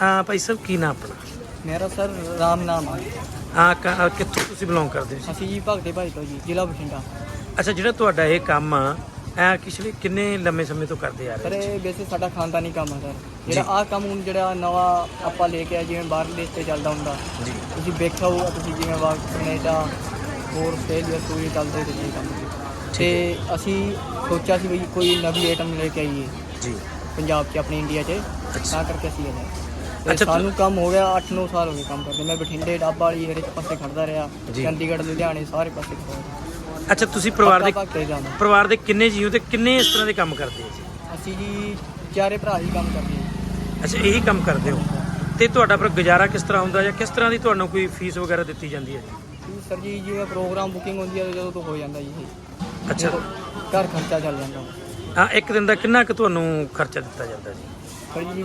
ਆ ਭਾਈ ਸਾਹਿਬ ਕੀ ਨਾਮ ਆਪਣਾ? ਮੇਰਾ ਸਰ ਰਾਮ ਨਾਮ ਆ। ਆ ਕਿੱਥੋਂ ਤੁਸੀਂ ਬਿਲੋਂਗ ਕਰਦੇ ਹੋ? ਅਸੀਂ ਜੀ ਭਗਤੇ ਭਾਈ ਤੋਂ ਜੀ ਜ਼ਿਲ੍ਹਾ ਬਠਿੰਡਾ। ਅੱਛਾ ਜਿਹੜਾ ਤੁਹਾਡਾ ਇਹ ਕੰਮ ਆ ਇਹ ਪਿਛਲੇ ਕਿੰਨੇ ਲੰਮੇ ਸਮੇਂ ਤੋਂ ਕਰਦੇ ਆ ਸਰ ਰਹੇ ਇਹ ਵੈਸੇ ਸਾਡਾ ਖਾਨਦਾਨੀ ਕੰਮ ਆ ਸਰ। ਜਿਹੜਾ ਆਹ ਕੰਮ ਹੁਣ ਜਿਹੜਾ ਨਵਾਂ ਆਪਾਂ ਲੈ ਕੇ ਆਏ ਜਿਵੇਂ ਬਾਹਰਲੇ ਦੇਸ਼ ਤੇ ਚੱਲਦਾ ਹੁੰਦਾ। ਜੀ। ਤੁਸੀਂ ਵੇਖਿਆ ਹੋਊਗਾ ਤੁਸੀਂ ਜਿਵੇਂ ਵਾ ਕੈਨੇਡਾ ਹੋਰ ਆਸਟ੍ਰੇਲੀਆ ਸੂਈ ਚੱਲਦੇ ਤੇ ਜੀ ਕੰਮ। ਤੇ ਅਸੀਂ ਸੋਚਿਆ ਸੀ ਵੀ ਕੋਈ ਨਵੀਂ ਆਈਟਮ ਲੈ ਕੇ ਆਈਏ। ਜੀ। ਪੰਜਾਬ 'ਚ ਆਪਣੇ ਇੰਡੀਆ 'ਚ। ਅੱਛਾ। ਤਾਂ ਕਰਕੇ ਅਸੀਂ ਆਏ ਅੱਛਾ, ਸਾਨੂੰ ਕੰਮ ਹੋ ਗਿਆ 8-9 ਸਾਲ ਹੋ ਗਏ ਕੰਮ ਕਰਦੇ। ਮੈਂ ਬਠਿੰਡੇ ਡੱਬਾ ਵਾਲੀ ਹਰੇਕ ਪਾਸੇ ਖੜਦਾ ਰਿਹਾ। ਚੰਡੀਗੜ੍ਹ ਲੁਧਿਆਣੇ ਸਾਰੇ ਪਾਸੇ ਖੜਦਾ ਅੱਛਾ ਤੁਸੀਂ ਪਰਿਵਾਰ ਦੇ ਪਰਿਵਾਰ ਦੇ ਕਿੰਨੇ ਜੀਓ ਤੇ ਕਿੰਨੇ ਇਸ ਤਰ੍ਹਾਂ ਦੇ ਕੰਮ ਕਰਦੇ ਜੀ ਅਸੀਂ ਜੀ ਚਾਰੇ ਭਰਾ ਹੀ ਕੰਮ ਕਰਦੇ ਹਾਂ। ਅੱਛਾ ਇਹੀ ਕੰਮ ਕਰਦੇ ਹੋ? ਤੇ ਤੁਹਾਡਾ ਫਿਰ ਗੁਜ਼ਾਰਾ ਕਿਸ ਤਰ੍ਹਾਂ ਹੁੰਦਾ ਜਾਂ ਕਿਸ ਤਰ੍ਹਾਂ ਦੀ ਤੁਹਾਨੂੰ ਕੋਈ ਫੀਸ ਵਗੈਰਾ ਦਿੱਤੀ ਜਾਂਦੀ ਹੈ? ਜੀ ਸਰ ਜੀ ਜਿਵੇਂ ਪ੍ਰੋਗਰਾਮ ਬੁਕਿੰਗ ਹੁੰਦੀ ਹੈ ਜਦੋਂ ਤੋਂ ਹੋ ਜਾਂਦਾ ਜੀ। ਅੱਛਾ। ਘਰ ਖਰਚਾ ਚੱਲ ਜਾਂਦਾ। ਹਾਂ ਇੱਕ ਦਿਨ ਦਾ ਕਿੰਨਾ ਕੁ ਤੁਹਾਨੂੰ ਖਰਚਾ ਦਿੱਤਾ ਜਾਂਦਾ ਜੀ? ਸਰ ਜੀ